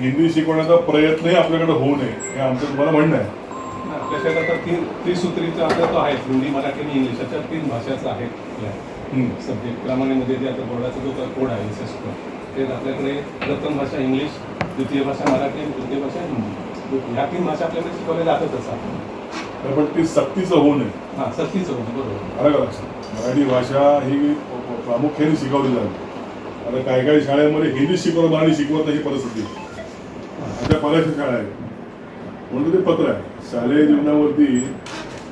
हिंदी शिकवण्याचा प्रयत्नही आपल्याकडे होऊ नये हे आमचं तुम्हाला म्हणणं आहे. आपल्या शाळेत आता तीन त्रिसूत्रीचा आता तो आहे हिंदी मराठी आणि इंग्लिश अशा तीन भाषाचा आहे. सब्जेक्ट क्रमानेमध्ये जे आता बोर्डाचा जो कोड आहे एस ते आपल्याकडे प्रथम भाषा इंग्लिश द्वितीय भाषा मराठी आणि तृतीय भाषा हिंदी. ह्या तीन भाषा आपल्याकडे शिकवल्या जातातच तर पण ती सक्तीचं होऊ नये. हां सक्तीचं बरोबर. आलं का लक्षात मराठी भाषा ही प्रामुख्याने शिकवली जाते. आता काही काही शाळेमध्ये हिंदी शिकवत मराठी शिकवत नाही ही परिस्थिती. आता अशा बऱ्याचशा शाळा आहेत म्हणून ते पत्र आहे. शालेय जीवनावरती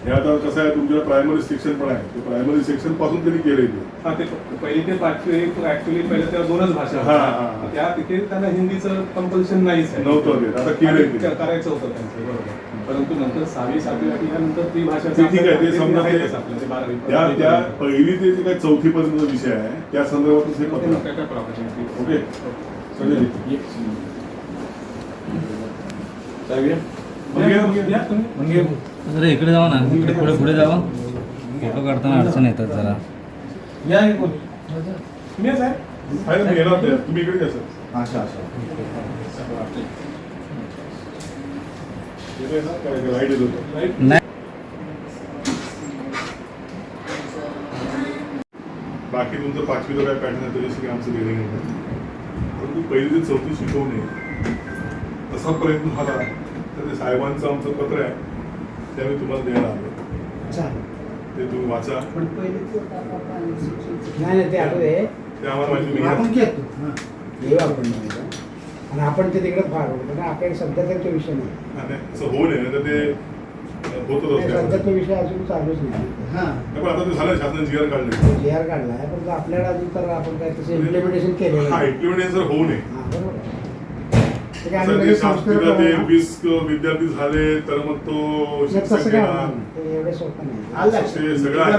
हे आता कसं आहे तुमच्याकडे प्रायमरी सेक्शन पण आहे. ते प्रायमरी सेक्शनपासून त्यांनी केले ते. हा ते पहिली ते पाचवी ऍक्च्युली पहिले तेव्हा दोनच भाषा हा, हा, होत्या. हा. त्या तिथे त्यांना हिंदीचं कंपल्शन नाहीच आहे नव्हतं ते. आता केलंय ते. आणि करायचं होतं त्यांचं बरोबर परंतु नंतर सहावी सातवी आठवी यानंतर ती भाषा ते ठीक आहे, ते समजा ते- आपल्या ते बारावी त्या त्या पहिली ते जे काही चौथी पर्यंतचा विषय आहे त्या संदर्भातच हे पत्र. काय काय प्रॉब्लेम. ओके संजय जी. मग या, मग या. या तुम्ही. जरा इकडे जावा ना इकडे पुढे पुढे जावा फोटो काढताना अडचण येतात जरा आहे आहे ना, मी येणार ते. तुम्ही इकडे या सर अच्छा अच्छा. लाइट येत होतं. नाही. बाकी तुमचं पाचवीचं काय पॅटर्न आहे? त्याच्याशी काही आमचं घेणं नाही. परंतु पहिली ते चौथी शिकवणे तसा प्रयत्न झाला तर ते साहेबांचं आमचं पत्र आहे. ते आम्ही तुम्हाला देणार आलो. ते तुम्ही वाचा. नाही नाही ते आठवू दे ते आम्हाला माहिती आपण नाही घेतो. हां. आपण नाही आणि आपण ते तिकडे फार कारण आपल्याकडे सध्या तर तो विषय नाही. आणि असं होऊ नये तर ते होतच नाही, असते. तो विषय अजून चालूच नाही. हां. पण आता ते झालं शासनाने जी आर काढले. जी आर काढला आहे पण आपल्याकडे अजून तर आपण काय तसं इम्प्लिमेंटेशन केलेलं हा नाही. इम्प्लिमेंट जर होऊ नये. हां, बरोबर. आहे. ते ते. वीस विद्यार्थी झाले तर मग तो नाही, शिक्षक तसं काय घेणार. होणार नाही. ते एवढे सोपं नाही आलं लक्षात. ते सगळं आहे.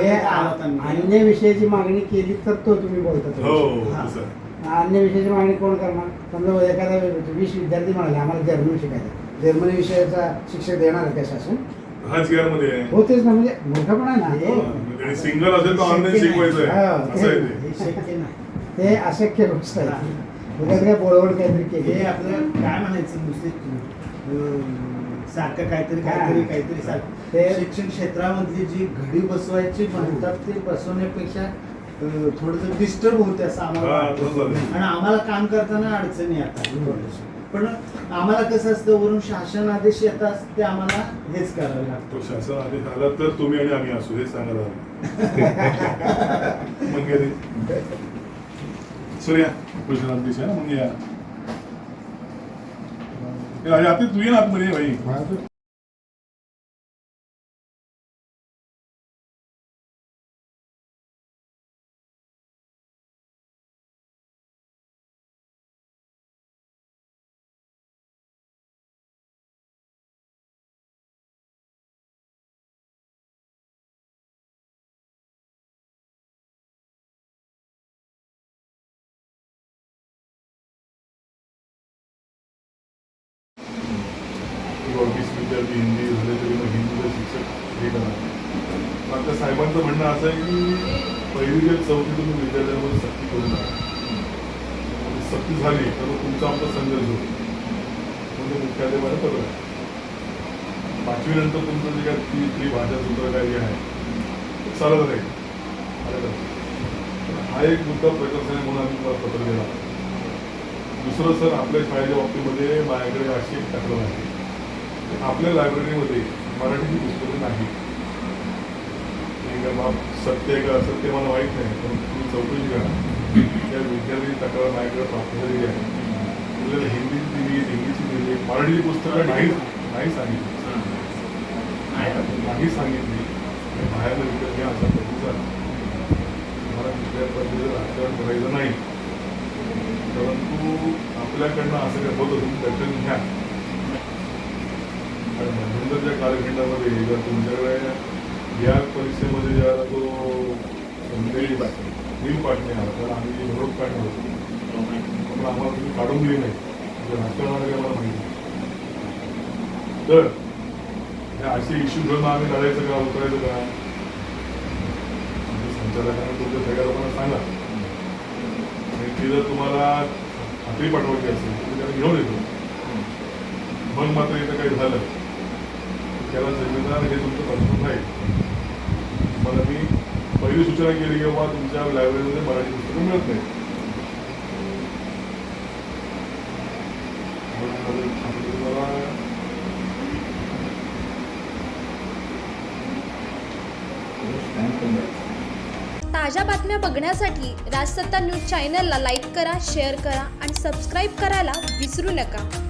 हे. अन्य विषयाची मागणी केली तर तो तुम्ही बोलता तो हो. हा. तसं आहे. अन्य विषयाची मागणी कोण करणार समजा एखादा वीस विद्यार्थी म्हणाले आम्हाला जर्मन शिकायचं जर्मनी विषयाचा शिक्षक देणार आहे का शासन हा मध्ये आहे हो तेच ना म्हणजे मोठं पण आहे ना हे- तो. आणि सिंगल असेल तर ऑनलाईन. शिकवायचं आहे हा, असं आहे ते- ते हे शक्य नाही ते अशक्य गोष्ट आहे काय बोळवड काहीतरी केली. हे आपलं काय म्हणायचं नुसते सारखं काहीतरी काहीतरी काहीतरी सारखं ते- शिक्षण क्षेत्रामधली जी घडी बसवायची म्हणतात ते बसवण्यापेक्षा थोडंसं डिस्टर्ब होते असं आम्हाला. आणि आम्हाला काम करताना अडचणी येतात. पण आम्हाला कसं असतं वरून शासन आदेश येतात ते आम्हाला हेच करावे लागतं. शासन आदेश आला तर तुम्ही आणि आम्ही असू हे सांगायला आलो मग गेले सूर्या तू दिशा ना मग या भाई. अरे आता हिंदी झाले तरी मग हिंदीचं शिक्षक हे करा आता साहेबांचं म्हणणं असं आहे की पहिली जे चौथी तुम्ही विद्यार्थ्यांमध्ये सक्ती करू नका आणि सक्ती झाली तर मग तुमचा आमचा संघर्ष होतो म्हणजे मुख्याध्यापकाने पत्र आहे पाचवीनंतर तुमचं जे काय ती ती भाषा सूत्र काय जे आहे चालत राहील हा एक मुद्दा प्रकल्प आहे म्हणून आम्ही तुम्हाला पत्र दिला दुसरं सर आपल्या शाळेच्या बाबतीमध्ये माझ्याकडे अशी एक तक्रार आहे. आपल्या लायब्ररीमध्ये मराठीची पुस्तकं नाही बाब सत्य का असत्य मला माहीत नाही पण तुम्ही चौकशी करा. त्या विद्यार्थी तक्रार माझ्याकडे प्राप्त झालेली आहे. आपल्याला हिंदीची दिली हिंदीची दिली मराठीची पुस्तकं नाही नाही सांगितली. नाही. सांगितली बाहेर घ्या असा प्रतिसाद मला कुठल्या पद्धतीचं राजकारण करायचं नाही. परंतु आपल्याकडनं असं काय होतं तुम्ही दर्शन घ्या. आणि मध्यंतरच्या कालखंडामध्ये जर तुमच्याकडे या परीक्षेमध्ये ज्याला तो संदेश बिल पाठणे आला तर आम्ही निरोप काढणार होतो पण आम्हाला तुम्ही काढून दिली नाही म्हणजे राजकारणाला माहिती तर ह्या असे इश्यू घेऊन आम्ही लढायचं का उतरायचं का? संचालकांना तुमच्या सगळ्या लोकांना सांगा. आणि ती जर तुम्हाला खात्री पाठवायची असेल तर त्याला घेऊन येतो. मग मात्र इथं काही झालं. त्याला संविधान हे तुमचं पर्सनल नाही मला मी पहिली सूचना केली की बाबा तुमच्या लायब्ररीमध्ये मराठी पुस्तकं मिळत नाही ताज्या बातम्या बघण्यासाठी राजसत्ता न्यूज चॅनलला लाईक करा शेअर करा आणि सबस्क्राईब करायला विसरू नका.